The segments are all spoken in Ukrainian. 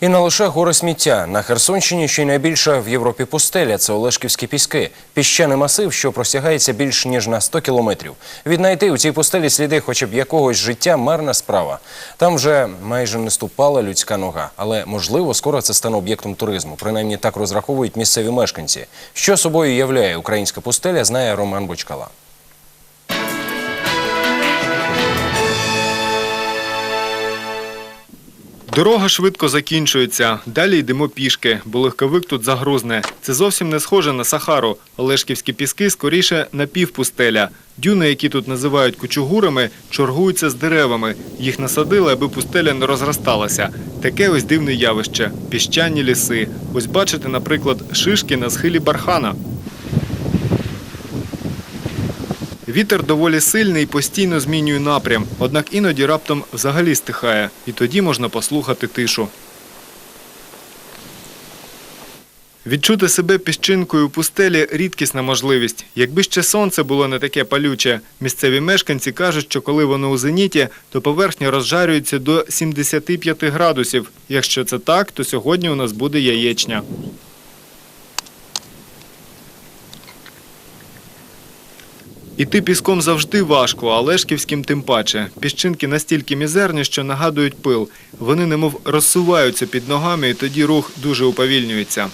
І не лише гори сміття. На Херсонщині ще й найбільша в Європі пустеля – це Олешківські піски. Піщаний масив, що простягається більш ніж на 100 кілометрів. Віднайти у цій пустелі сліди хоча б якогось життя – марна справа. Там вже майже не ступала людська нога. Але, можливо, скоро це стане об'єктом туризму. Принаймні так розраховують місцеві мешканці. Що собою являє українська пустеля, знає Роман Бочкала. Дорога швидко закінчується. Далі йдемо пішки, бо легковик тут загрузне. Це зовсім не схоже на Сахару. Олешківські піски скоріше напівпустеля. Дюни, які тут називають кучугурами, чоргуються з деревами. Їх насадили, аби пустеля не розросталася. Таке ось дивне явище піщані ліси. Ось бачите, наприклад, шишки на схилі бархана. Вітер доволі сильний і постійно змінює напрям, однак іноді раптом взагалі стихає, і тоді можна послухати тишу. Відчути себе піщинкою у пустелі рідкісна можливість. Якби ще сонце було не таке палюче. Місцеві мешканці кажуть, що коли воно у зеніті, то поверхня розжарюється до 75 градусів. Якщо це так, то сьогодні у нас буде яєчня. Іти піском завжди важко, а Лешківським тим паче. Піщинки настільки мізерні, що нагадують пил. Вони немов розсуваються під ногами, і тоді рух дуже уповільнюється.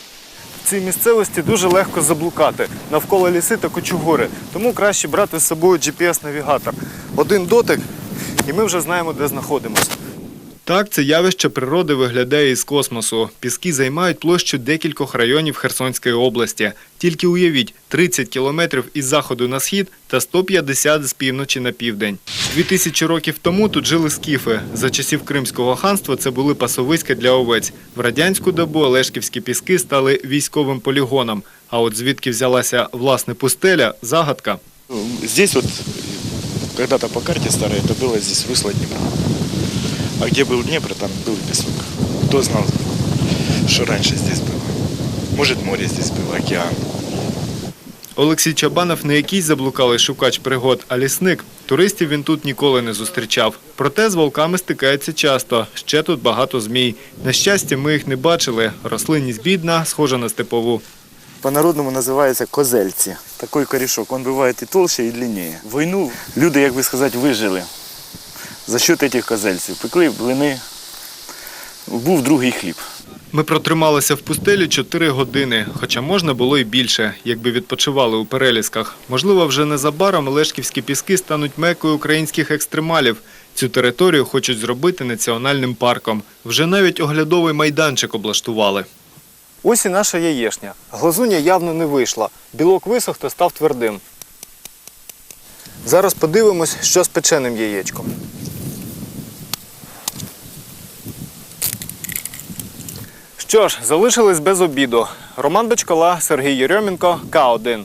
В цій місцевості дуже легко заблукати. Навколо ліси та кочугури. Тому краще брати з собою GPS-навігатор. Один дотик, і ми вже знаємо, де знаходимося. Так, це явище природи виглядає із космосу. Піски займають площу декількох районів Херсонської області. Тільки уявіть, 30 кілометрів із заходу на схід та 150 з півночі на південь. Дві тисячі років тому тут жили скіфи. За часів Кримського ханства це були пасовиська для овець. В радянську добу Олешківські піски стали військовим полігоном. А от звідки взялася власне пустеля – загадка. Здесь вот когда-то по карте старой это было здесь русло. А где был Днепр, там был и песок. Кто знал, что раньше здесь было? Может, море здесь было, океан. Олексій Чабанов не якийсь заблукалий шукач пригод, а лісник. Туристів він тут ніколи не зустрічав. Проте з волками стикається часто. Ще тут багато змій. На щастя, ми їх не бачили. Рослинність бідна, схожа на степову. По-народному називається козельці. Такий корішок, він буває і толще, і длиннее. В війну люди, як би сказати, вижили за счет цих козельців. Пекли блини, був другий хліб. Ми протрималися в пустелі 4 години, хоча можна було і більше, якби відпочивали у перелісках. Можливо, вже незабаром Лешківські піски стануть мекою українських екстремалів. Цю територію хочуть зробити національним парком. Вже навіть оглядовий майданчик облаштували. Ось і наша яєшня. Глазуня явно не вийшла. Білок висох та став твердим. Зараз подивимось, що з печеним яєчком. Що ж, залишились без обіду. Роман Бочкола, Сергій Єрьомінко, К1.